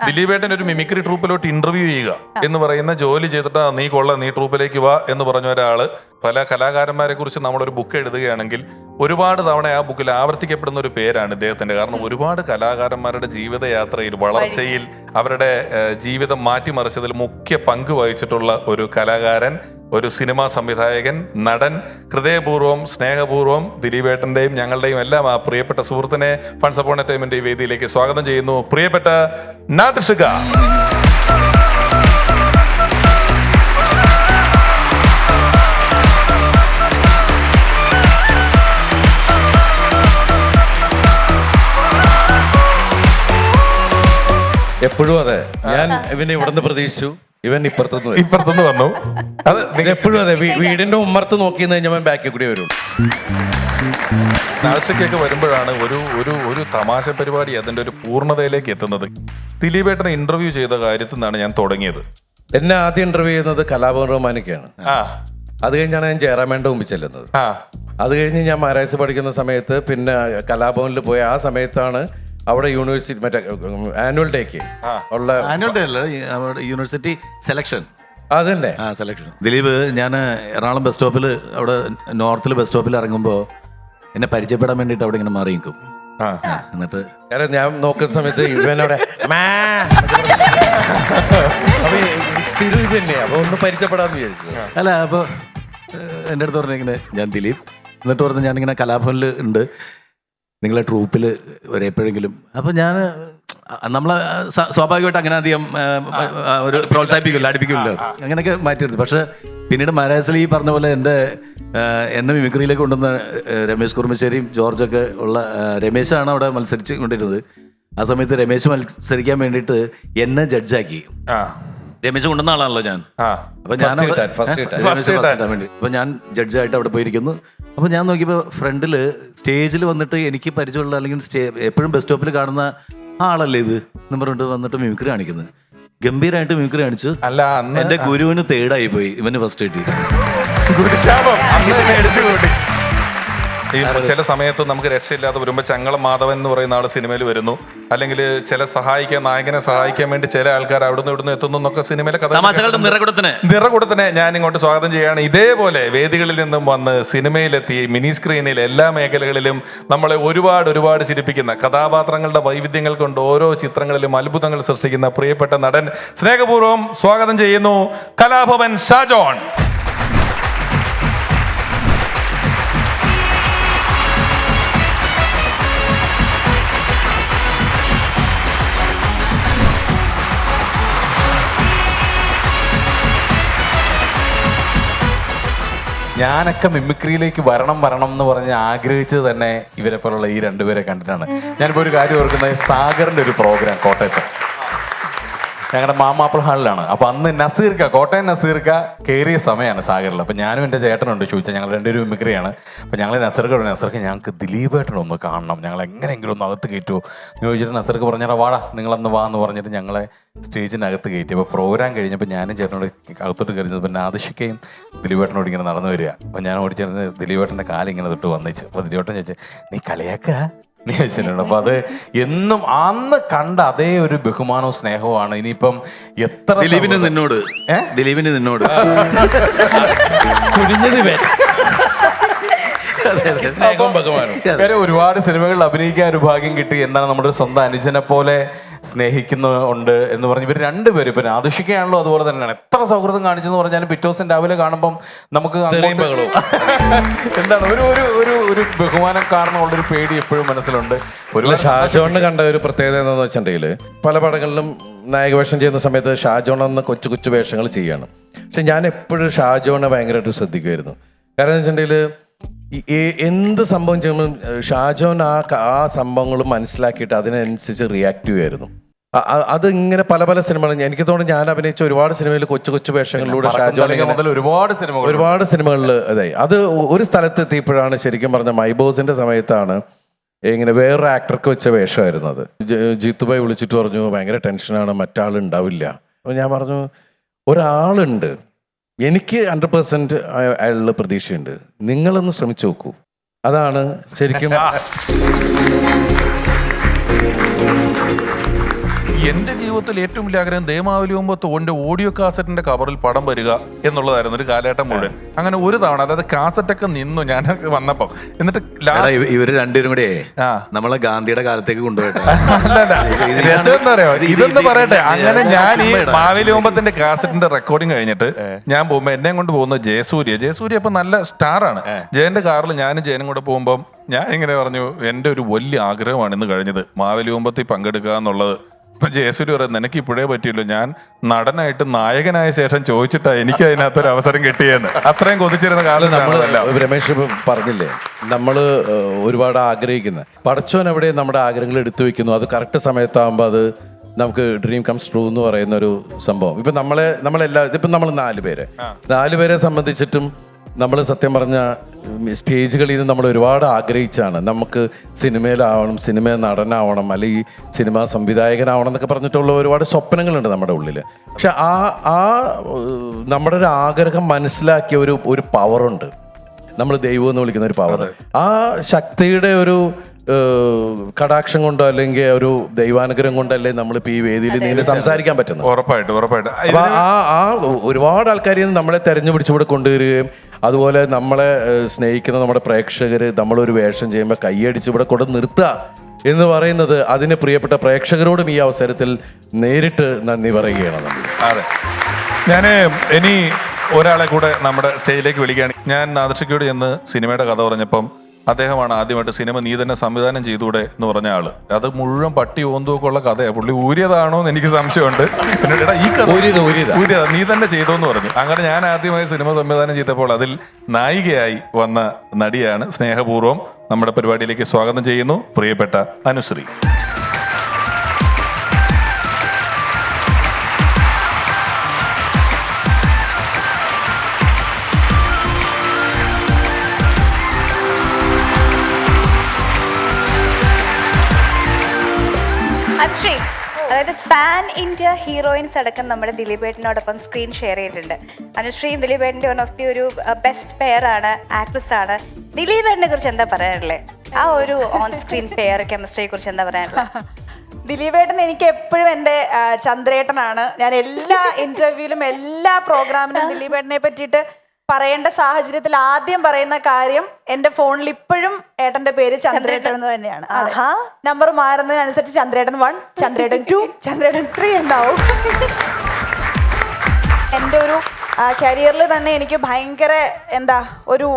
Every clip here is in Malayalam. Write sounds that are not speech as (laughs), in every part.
ദിലീപേട്ടൻ ഒരു മിമിക്രി ട്രൂപ്പിലോട്ട് ഇന്റർവ്യൂ ചെയ്യുക എന്ന് പറയുന്ന ജോലി ചെയ്തിട്ട് നീ കൊള്ള നീ ട്രൂപ്പിലേക്ക് വാ എന്ന് പറഞ്ഞ ഒരാൾ പല കലാകാരന്മാരെ കുറിച്ച് നമ്മളൊരു ബുക്ക് എഴുതുകയാണെങ്കിൽ ഒരുപാട് തവണ ആ ബുക്കിൽ ആവർത്തിക്കപ്പെടുന്ന ഒരു പേരാണ് ഇദ്ദേഹത്തിന്റെ. കാരണം ഒരുപാട് കലാകാരന്മാരുടെ ജീവിതയാത്രയിൽ വളർച്ചയിൽ അവരുടെ ജീവിതം മാറ്റിമറിച്ചതിൽ മുഖ്യ പങ്ക് വഹിച്ചിട്ടുള്ള ഒരു കലാകാരൻ ഒരു സിനിമാ സംവിധായകൻ നടൻ ഹൃദയപൂർവം സ്നേഹപൂർവം ദിലീപേട്ടന്റെയും ഞങ്ങളുടെയും എല്ലാം ആ പ്രിയപ്പെട്ട സുഹൃത്തിനെ ഫൺസ് അപ്പോൺ ഈ വേദിയിലേക്ക് സ്വാഗതം ചെയ്യുന്നു. പ്രിയപ്പെട്ട നാദൃഷിക എപ്പോഴും അതെ. ഞാൻ ഇവനെ ഇവിടുന്ന് പ്രതീക്ഷിച്ചു. ഇവൻ ഇപ്പുറത്തുനിന്ന് വരും. ഇപ്പുറത്തുനിന്ന് വന്നു. അത് എപ്പോഴും അതെ വീ- വീടിന്റെ ഉമ്മർത്ത് നോക്കി കഴിഞ്ഞാൽ ബാക്കിൽ കൂടി വരും. നാഴ്ചക്കൊക്കെ വരുമ്പോഴാണ് ഒരു ഒരു ഒരു തമാശ പരിപാടി അതിന്റെ ഒരു പൂർണതയിലേക്ക് എത്തുന്നത്. ദിലീപേട്ടനെ ഇന്റർവ്യൂ ചെയ്ത കാര്യത്തിൽ നിന്നാണ് ഞാൻ തുടങ്ങിയത്. എന്നെ ആദ്യം ഇന്റർവ്യൂ ചെയ്യുന്നത് കലാഭവൻ റഹ്മാനൊക്കെയാണ്. ആ. അത് കഴിഞ്ഞാണ് ഞാൻ ജയറാമേന്റെ മുമ്പിൽ ചെല്ലുന്നത്. ആ. അത് കഴിഞ്ഞ് ഞാൻ മഹാരാജ് പഠിക്കുന്ന സമയത്ത് പിന്നെ കലാഭവനിൽ പോയ ആ സമയത്താണ് അവിടെ യൂണിവേഴ്സിറ്റി മറ്റേ ആനുവൽ ഡേക്ക് ഉള്ള ആനുവൽ ഡേ അല്ല അവിടെ യൂണിവേഴ്സിറ്റി സെലക്ഷൻ അതന്നെ. ആ സെലക്ഷൻ ദിലീപ് ഞാൻ എറണാകുളം ബസ് സ്റ്റോപ്പിൽ അവിടെ നോർത്തിൽ ബസ് സ്റ്റോപ്പിൽ ഇറങ്ങുമ്പോൾ എന്നെ പരിചയപ്പെടാൻ വേണ്ടിയിട്ട് അവിടെ ഇങ്ങനെ മാറി നിൽക്കും. എന്നിട്ട് കാരണം ഞാൻ നോക്കുന്ന സമയത്ത് ഇവനവിടെ ഒന്ന് പരിചയപ്പെടാന്ന് വിചാരിച്ചു. അല്ല അപ്പോൾ എന്റെ അടുത്ത് പറഞ്ഞിങ്ങനെ ഞാൻ ദിലീപ്. എന്നിട്ട് പറഞ്ഞ് ഞാനിങ്ങനെ കലാഭവനിൽ ഉണ്ട്. നിങ്ങളെ ട്രൂപ്പിൽ ഒരു എപ്പോഴെങ്കിലും അപ്പം ഞാൻ നമ്മളെ സ്വാഭാവികമായിട്ട് അങ്ങനെ അധികം ഒരു പ്രോത്സാഹിപ്പിക്കില്ല അടുപ്പിക്കില്ല. അങ്ങനെയൊക്കെ മാറ്റിയെടുത്തു. പക്ഷേ പിന്നീട് മഹാരാജസിൽ ഈ പറഞ്ഞ പോലെ എന്റെ എന്നെ മിമിക്രിയിലേക്ക് കൊണ്ടുവന്ന രമേശ് കുറുമശ്ശേരിയും ജോർജൊക്കെ ഉള്ള രമേശാണ് അവിടെ മത്സരിച്ച് കൊണ്ടിരുന്നത്. ആ സമയത്ത് രമേശ് മത്സരിക്കാൻ വേണ്ടിയിട്ട് എന്നെ ജഡ്ജാക്കി. രമേശ് കൊണ്ടുവന്ന ആളാണല്ലോ ഞാൻ. അപ്പൊ ഞാൻ ഫസ്റ്റ് വേണ്ടി. അപ്പൊ ഞാൻ ജഡ്ജായിട്ട് അവിടെ പോയിരിക്കുന്നു. അപ്പൊ ഞാൻ നോക്കിയപ്പോൾ ഫ്രണ്ടിൽ സ്റ്റേജിൽ വന്നിട്ട് എനിക്ക് പരിചയമുള്ള അല്ലെങ്കിൽ സ്റ്റേ എപ്പോഴും ബസ് സ്റ്റോപ്പിൽ കാണുന്ന ആളല്ലേ ഇത് എന്ന് പറഞ്ഞിട്ട് വന്നിട്ട് മിമിക്രി കാണിക്കുന്നത്. ഗംഭീരമായിട്ട് മിമിക്രി കാണിച്ചു അല്ല എന്റെ ഗുരുവിന് തേടായി പോയി ഇവന് ഫസ്റ്റ് കിട്ടി ഗുരുശാപം അന്ന് അടിച്ചു കൂട്ടി. ഈ ചില സമയത്ത് നമുക്ക് രക്ഷയില്ലാതെ വരുമ്പോൾ ചങ്ങളം മാധവൻ എന്ന് പറയുന്ന ആൾ സിനിമയിൽ വരുന്നു. അല്ലെങ്കിൽ ചില സഹായിക്കാൻ നായകനെ സഹായിക്കാൻ വേണ്ടി ചില ആൾക്കാർ അവിടുന്ന് ഇവിടുന്ന് എത്തുന്നു എന്നൊക്കെ സിനിമയിലെ കഥ നിറകുടത്തിന്. നിറകൂടത്തിനെ ഞാൻ ഇങ്ങോട്ട് സ്വാഗതം ചെയ്യുകയാണ്. ഇതേപോലെ വേദികളിൽ നിന്നും വന്ന് സിനിമയിലെത്തി മിനി സ്ക്രീനിൽ എല്ലാ മേഖലകളിലും നമ്മളെ ഒരുപാട് ഒരുപാട് ചിരിപ്പിക്കുന്ന കഥാപാത്രങ്ങളുടെ വൈവിധ്യങ്ങൾ കൊണ്ട് ഓരോ ചിത്രങ്ങളിലും അത്ഭുതങ്ങൾ സൃഷ്ടിക്കുന്ന പ്രിയപ്പെട്ട നടൻ സ്നേഹപൂർവം സ്വാഗതം ചെയ്യുന്നു കലാഭവൻ ഷാജോൺ. ഞാനൊക്കെ മിമിക്രിയിലേക്ക് വരണം വരണം എന്ന് പറഞ്ഞ് ആഗ്രഹിച്ചത് തന്നെ ഇവരെ പോലുള്ള ഈ രണ്ടുപേരെ കണ്ടിട്ടാണ്. ഞാനിപ്പോൾ ഒരു കാര്യം ഓർക്കുന്നത് സാഗറിന്റെ ഒരു പ്രോഗ്രാം കോട്ടയത്ത്. ഞങ്ങളുടെ മാമാപ്പിൾ ഹാളിലാണ്. അപ്പൊ അന്ന് നസീർക്ക കോട്ടയം നസീർക്ക കയറിയ സമയമാണ് സാഗറിൽ അപ്പൊ ഞാനും എന്റെ ചേട്ടനുണ്ട് ചോദിച്ചാൽ ഞങ്ങൾ രണ്ടുപേരും മിമിക്രിയാണ്. അപ്പൊ ഞങ്ങൾ നസീർക്ക് പറഞ്ഞു നസീർക്ക് ഞങ്ങൾക്ക് ദിലീപേട്ടനെ ഒന്ന് കാണണം. ഞങ്ങൾ എങ്ങനെയെങ്കിലും ഒന്ന് അകത്ത് കയറ്റുമോ എന്ന് ചോദിച്ചിട്ട് നസീർക്ക് പറഞ്ഞാൽ വാടാ നിങ്ങളന്ന് വാ എന്ന് പറഞ്ഞിട്ട് ഞങ്ങളെ സ്റ്റേജിനകത്ത് കയറ്റി. അപ്പോൾ പ്രോഗ്രാം കഴിഞ്ഞപ്പോൾ ഞാനും ചേട്ടനോട് അകത്തോട്ട് കയറുന്നത് നാദശിക്കയും ദിലീപേട്ടനോട് ഇങ്ങനെ നടന്നു വരിക. അപ്പോൾ ഞാൻ ഓടിച്ചേർന്ന് ദിലീപേട്ടന്റെ കാലിങ്ങനെ തൊട്ട് വന്നിച്ച്. അപ്പോൾ ദിലീപേട്ടൻ ചോദിച്ചു നീ കളിയാക്ക? നീ വെച്ചിട്ടുണ്ട് അപ്പൊ അത് എന്നും അന്ന് കണ്ട അതേ ഒരു ബഹുമാനവും സ്നേഹവുമാണ്. ഇനിയിപ്പം എത്ര ദിലീപിന് സൗഹൃദം- നിന്നോട്. ദിലീപിന് നിന്നോട്. സ്നേഹവും ബഹുമാനവും. വേറെ ഒരുപാട് സിനിമകളിൽ അഭിനയിക്കാൻ ഒരു ഭാഗ്യം കിട്ടി. എന്താണ് നമ്മുടെ സ്വന്തം അനുജനെ പോലെ സ്നേഹിക്കുന്ന ഉണ്ട് എന്ന് പറഞ്ഞ് ഇവർ രണ്ടുപേരും ഇപ്പൊ ആദർശിക്കുകയാണല്ലോ അതുപോലെ തന്നെയാണ്. എത്ര സൗഹൃദം കാണിച്ചെന്ന് പറഞ്ഞാലും പിറ്റേ ദിവസം രാവിലെ കാണുമ്പം നമുക്ക് എന്താണ് ഒരു ഒരു ഒരു ഒരു ബഹുമാനം കാരണമുള്ള ഒരു പേടി എപ്പോഴും മനസ്സിലുണ്ട്. ഒരു ഷാജോണിന് കണ്ട ഒരു പ്രത്യേകത എന്താണെന്ന് വെച്ചിട്ടുണ്ടെങ്കിൽ പല പടങ്ങളിലും നായക വേഷം ചെയ്യുന്ന സമയത്ത് ഷാജോൺ എന്ന കൊച്ചു കൊച്ചു വേഷങ്ങൾ ചെയ്യണം പക്ഷെ ഞാൻ എപ്പോഴും ഷാജോണെ ഭയങ്കരമായിട്ട് ശ്രദ്ധിക്കുമായിരുന്നു. കാരണം എന്ന് വെച്ചിട്ടുണ്ടെങ്കിൽ എന്ത് സംഭവം ചെയ്യുമ്പോൾ ഷാജോൻ ആ ആ സംഭവങ്ങൾ മനസ്സിലാക്കിയിട്ട് അതിനനുസരിച്ച് റിയാക്ട് ചെയ്യുമായിരുന്നു അത് ഇങ്ങനെ പല പല സിനിമകൾ എനിക്ക് തോന്നുന്നു ഞാൻ അഭിനയിച്ച ഒരുപാട് സിനിമയിൽ കൊച്ചു കൊച്ചു വേഷങ്ങളിലൂടെ ഒരുപാട് സിനിമകൾ ഒരുപാട് സിനിമകളിൽ അതെ അത് ഒരു സ്ഥലത്ത് എത്തിയപ്പോഴാണ് ശരിക്കും പറഞ്ഞ മൈബോസിന്റെ സമയത്താണ് ഇങ്ങനെ വേറൊരു ആക്ടർക്ക് വെച്ച വേഷമായിരുന്നത് അത്. ജീത്തുബായി വിളിച്ചിട്ട് പറഞ്ഞു ഭയങ്കര ടെൻഷനാണ് മറ്റാളുണ്ടാവില്ല. അപ്പോൾ ഞാൻ പറഞ്ഞു ഒരാളുണ്ട്. എനിക്ക് ഹൺഡ്രഡ് പെർസെന്റ് അയാളുള്ള പ്രതീക്ഷയുണ്ട്. നിങ്ങളൊന്ന് ശ്രമിച്ചു നോക്കൂ. അതാണ് ശരിക്കും (laughs) എന്റെ ജീവിതത്തിൽ ഏറ്റവും വലിയ ആഗ്രഹം ദേമാവലി മുമ്പ് എന്റെ ഓഡിയോ കാസറ്റിന്റെ കവറിൽ പടം വരിക എന്നുള്ളതായിരുന്നു ഒരു കാലഘട്ടം മുഴുവൻ. അങ്ങനെ ഒരു തവണ അതായത് കാസറ്റൊക്കെ നിന്നു ഞാൻ വന്നപ്പം. എന്നിട്ട് ഇവർ രണ്ടുപേരും കൂടെ. നമ്മളെ ഗാന്ധിയുടെ കാലത്തേക്ക് കൊണ്ടുപോയിട്ട്? (laughs) ഇതൊന്ന് പറയട്ടെ. അങ്ങനെ ഞാൻ ഈ. മാവേലി ഒമ്പത്തിന്റെ കാസറ്റിന്റെ റെക്കോർഡിങ് കഴിഞ്ഞിട്ട് ഞാൻ പോകുമ്പോ എന്നെ കൊണ്ട് പോകുന്ന ജയസൂര്യ. ജയസൂര്യ ഇപ്പൊ നല്ല സ്റ്റാർ ആണ്. ജയന്റെ കാറിൽ ഞാനും ജയനും കൂടെ പോകുമ്പോൾ ഞാൻ ഇങ്ങനെ പറഞ്ഞു എന്റെ ഒരു വലിയ ആഗ്രഹമാണ് ഇന്ന് കഴിഞ്ഞത്. മാവേലി ഒമ്പത്തിൽ പങ്കെടുക്കുക എന്നുള്ളത്. ഇപ്പൊ ജയസൂര്യ പറയുന്നത് നിനക്ക് ഇപ്പോഴേ പറ്റിയല്ലോ. ഞാൻ നടനായിട്ട് നായകനായ ശേഷം ചോദിച്ചിട്ടാ എനിക്ക് അതിനകത്തൊരു അവസരം കിട്ടിയെന്ന്. അത്രയും കൊതിച്ചിരുന്ന കാലം നമ്മൾ നമ്മളല്ല രമേശ് ഇപ്പൊ പറഞ്ഞില്ലേ നമ്മൾ ഒരുപാട് ആഗ്രഹിക്കുന്ന. പടച്ചോൻ എവിടെ നമ്മുടെ ആഗ്രഹങ്ങൾ എടുത്തു വെക്കുന്നു? അത് കറക്റ്റ് സമയത്താകുമ്പോൾ അത് നമുക്ക് ഡ്രീം കംസ് ട്രൂ എന്ന് പറയുന്ന ഒരു സംഭവം. ഇപ്പൊ നമ്മളെ നമ്മളെല്ലാ ഇപ്പൊ നമ്മൾ നാല് പേര്. നാല് പേരെ സംബന്ധിച്ചിട്ടും നമ്മൾ സത്യം പറഞ്ഞ സ്റ്റേജുകളിൽ നിന്ന് നമ്മൾ ഒരുപാട് ആഗ്രഹിച്ചാണ്. നമുക്ക് സിനിമയിലാവണം സിനിമ നടനാവണം അല്ലെങ്കിൽ സിനിമ സംവിധായകനാവണം എന്നൊക്കെ പറഞ്ഞിട്ടുള്ള ഒരുപാട് സ്വപ്നങ്ങളുണ്ട് നമ്മുടെ ഉള്ളിൽ പക്ഷെ ആ ആ നമ്മുടെ ഒരു ആഗ്രഹം മനസ്സിലാക്കിയ ഒരു ഒരു പവറുണ്ട് നമ്മൾ ദൈവം എന്ന് വിളിക്കുന്ന ഒരു പവർ ആ ശക്തിയുടെ ഒരു കടാക്ഷം കൊണ്ടോ അല്ലെങ്കിൽ ഒരു ദൈവാനുഗ്രഹം കൊണ്ടല്ലേ നമ്മളിപ്പോ ഈ വേദിയിൽ നിന്ന് സംസാരിക്കാൻ പറ്റുന്നത്? ഉറപ്പായിട്ടും ഉറപ്പായിട്ടും. ആ ആ ഒരുപാട് ആൾക്കാരിൽ നിന്ന് നമ്മളെ തെരഞ്ഞു പിടിച്ചുകൂടെ കൊണ്ടുവരികയും അതുപോലെ നമ്മളെ സ്നേഹിക്കുന്ന നമ്മുടെ പ്രേക്ഷകർ നമ്മളൊരു വേഷം ചെയ്യുമ്പോൾ കൈയടിച്ച് ഇവിടെ കൊണ്ട് നിർത്തുക എന്ന് പറയുന്നത് അതിന് പ്രിയപ്പെട്ട പ്രേക്ഷകരോടും ഈ അവസരത്തിൽ നേരിട്ട് നന്ദി പറയുകയാണ് അതെ. ഞാൻ ഇനി ഒരാളെ കൂടെ നമ്മുടെ സ്റ്റേജിലേക്ക് വിളിക്കുകയാണ്. ഞാൻ നാദർഷിക്കോട് ചെന്ന് സിനിമയുടെ കഥ പറഞ്ഞപ്പം അദ്ദേഹമാണ് ആദ്യമായിട്ട് സിനിമ നീ തന്നെ സംവിധാനം ചെയ്തൂടെ എന്ന് പറഞ്ഞ ആൾ. അത് മുഴുവൻ പട്ടി ഓന്തുമൊക്കെ ഉള്ള കഥയാണ് പുള്ളി ഊരിയതാണോ എന്ന് എനിക്ക് സംശയമുണ്ട്. എടാ ഈ കഥ. ഊരിയതാ. നീ തന്നെ ചെയ്തോ എന്ന് പറഞ്ഞു. അങ്ങനെ ഞാൻ ആദ്യമായി സിനിമ സംവിധാനം ചെയ്തപ്പോൾ അതിൽ നായികയായി വന്ന നടിയാണ് സ്നേഹപൂർവം നമ്മുടെ പരിപാടിയിലേക്ക് സ്വാഗതം ചെയ്യുന്നു പ്രിയപ്പെട്ട അനുശ്രീ. അശ്രീ അതായത് പാൻ ഇന്ത്യ ഹീറോയിൻസ് അടക്കം നമ്മുടെ ദിലീപേട്ടനോടൊപ്പം സ്ക്രീൻ ഷെയർ ചെയ്തിട്ടുണ്ട്. അനുശ്രീയും ദിലീപേട്ടന്റെ വൺ ഓഫ് ദി ഒരു ബെസ്റ്റ് പെയർ ആണ് ആക്ട്രസ് ആണ്. ദിലീപേട്ടനെ കുറിച്ച് എന്താ പറയാനുള്ളത് ആ ഒരു ഓൺ സ്ക്രീൻ പെയർ കെമിസ്ട്രിയെ കുറിച്ച് എന്താ പറയാനുള്ളത് (laughs) ദിലീപേട്ടൻ എനിക്ക് എപ്പോഴും എന്റെ ചന്ദ്രേട്ടനാണ്. ഞാൻ എല്ലാ ഇന്റർവ്യൂവിലും എല്ലാ പ്രോഗ്രാമിലും ദിലീപേട്ടനെ പറ്റിയിട്ട് പറയേണ്ട സാഹചര്യത്തിൽ ആദ്യം പറയുന്ന കാര്യം എന്റെ ഫോണിൽ ഇപ്പോഴും ഏട്ടന്റെ പേര് ചന്ദ്രേട്ടൻ എന്ന് തന്നെയാണ്. നമ്പർ മാറുന്നതിനനുസരിച്ച് ചന്ദ്രേട്ടൻ one Chandrettan to Chandrettan three എന്നാവും എന്റെ ഒരു കരിയറിൽ തന്നെ എനിക്ക് ഭയങ്കര എന്താ ഒരു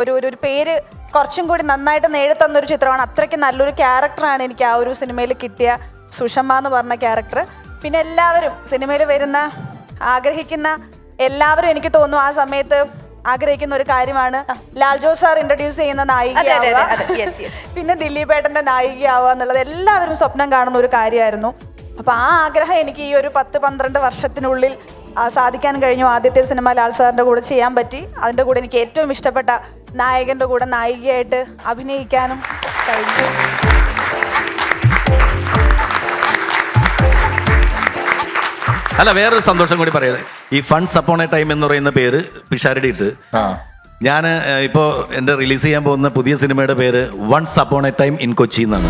ഒരു ഒരു പേര് കുറച്ചും കൂടി നന്നായിട്ട് നേടിത്തന്ന ഒരു ചിത്രമാണ്. അത്രയ്ക്ക് നല്ലൊരു ക്യാരക്ടറാണ് എനിക്ക് ആ ഒരു സിനിമയിൽ കിട്ടിയ സുഷമ്മ എന്ന് പറഞ്ഞ ക്യാരക്ടർ പിന്നെ എല്ലാവരും സിനിമയിൽ വരുന്ന ആഗ്രഹിക്കുന്ന എല്ലാവരും എനിക്ക് തോന്നുന്നു ആ സമയത്ത് ആഗ്രഹിക്കുന്ന ഒരു കാര്യമാണ്. ലാൽ ജോസ് സാർ ഇൻട്രൊഡ്യൂസ് ചെയ്യുന്ന നായിക. (laughs) പിന്നെ ദിലീപേട്ടന്റെ നായികയാവുക എന്നുള്ളത് എല്ലാവരും സ്വപ്നം കാണുന്ന ഒരു കാര്യമായിരുന്നു. അപ്പൊ ആ ആഗ്രഹം എനിക്ക് ഈ ഒരു പത്ത് പന്ത്രണ്ട് വർഷത്തിനുള്ളിൽ സാധിക്കാൻ കഴിഞ്ഞു. ആദ്യത്തെ സിനിമ ലാൽ സാറിന്റെ കൂടെ ചെയ്യാൻ പറ്റി. അതിന്റെ കൂടെ എനിക്ക് ഏറ്റവും ഇഷ്ടപ്പെട്ട നായകന്റെ കൂടെ നായികയായിട്ട് അഭിനയിക്കാനും കഴിഞ്ഞു. അല്ല വേറൊരു സന്തോഷം കൂടി പറയുന്നത് ഈ ഫണ്ട്സ് അപ്പോൺ എ ടൈം എന്ന് പറയുന്ന പേര് പിഷാരടി ഇട്ട്. ഞാൻ ഇപ്പോ എന്റെ റിലീസ് ചെയ്യാൻ പോകുന്ന പുതിയ സിനിമയുടെ പേര് once upon a time in Kochi എന്നാണ്.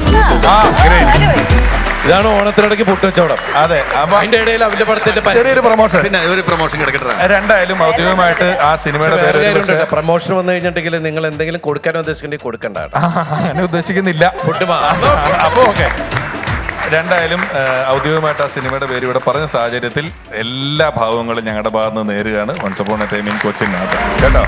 ഇതാണ് ഓണത്തിനിടയ്ക്ക് പൊട്ടുവച്ചോടം അതെ അപ്പൊ അതിന്റെ ഇടയിൽ അവന്റെ പടത്തിന്റെ ചെറിയൊരു പ്രൊമോഷൻ പിന്നെ ഒരു പ്രൊമോഷൻ കിടക്കട്ടെ രണ്ടായാലും ഔദ്യോഗികമായിട്ട് ആ സിനിമയുടെ പ്രൊമോഷൻ പേര് പ്രൊമോഷൻ. വന്നു കഴിഞ്ഞിട്ടുണ്ടെങ്കിൽ നിങ്ങൾ എന്തെങ്കിലും കൊടുക്കാൻ ഉദ്ദേശിക്കുന്നുണ്ടെങ്കിൽ കൊടുക്കണ്ട. അങ്ങനെ ഉദ്ദേശിക്കുന്നില്ല. അപ്പൊ ഓക്കെ രണ്ടായാലും ഔദ്യോഗികമായിട്ട് ആ സിനിമയുടെ പേര് ഇവിടെ പറഞ്ഞ സാഹചര്യത്തിൽ എല്ലാ ഭാവങ്ങളും ഞങ്ങളുടെ ഭാഗത്ത് നിന്ന് നേരുകയാണ്. Once upon a time in Cochin കേട്ടോ?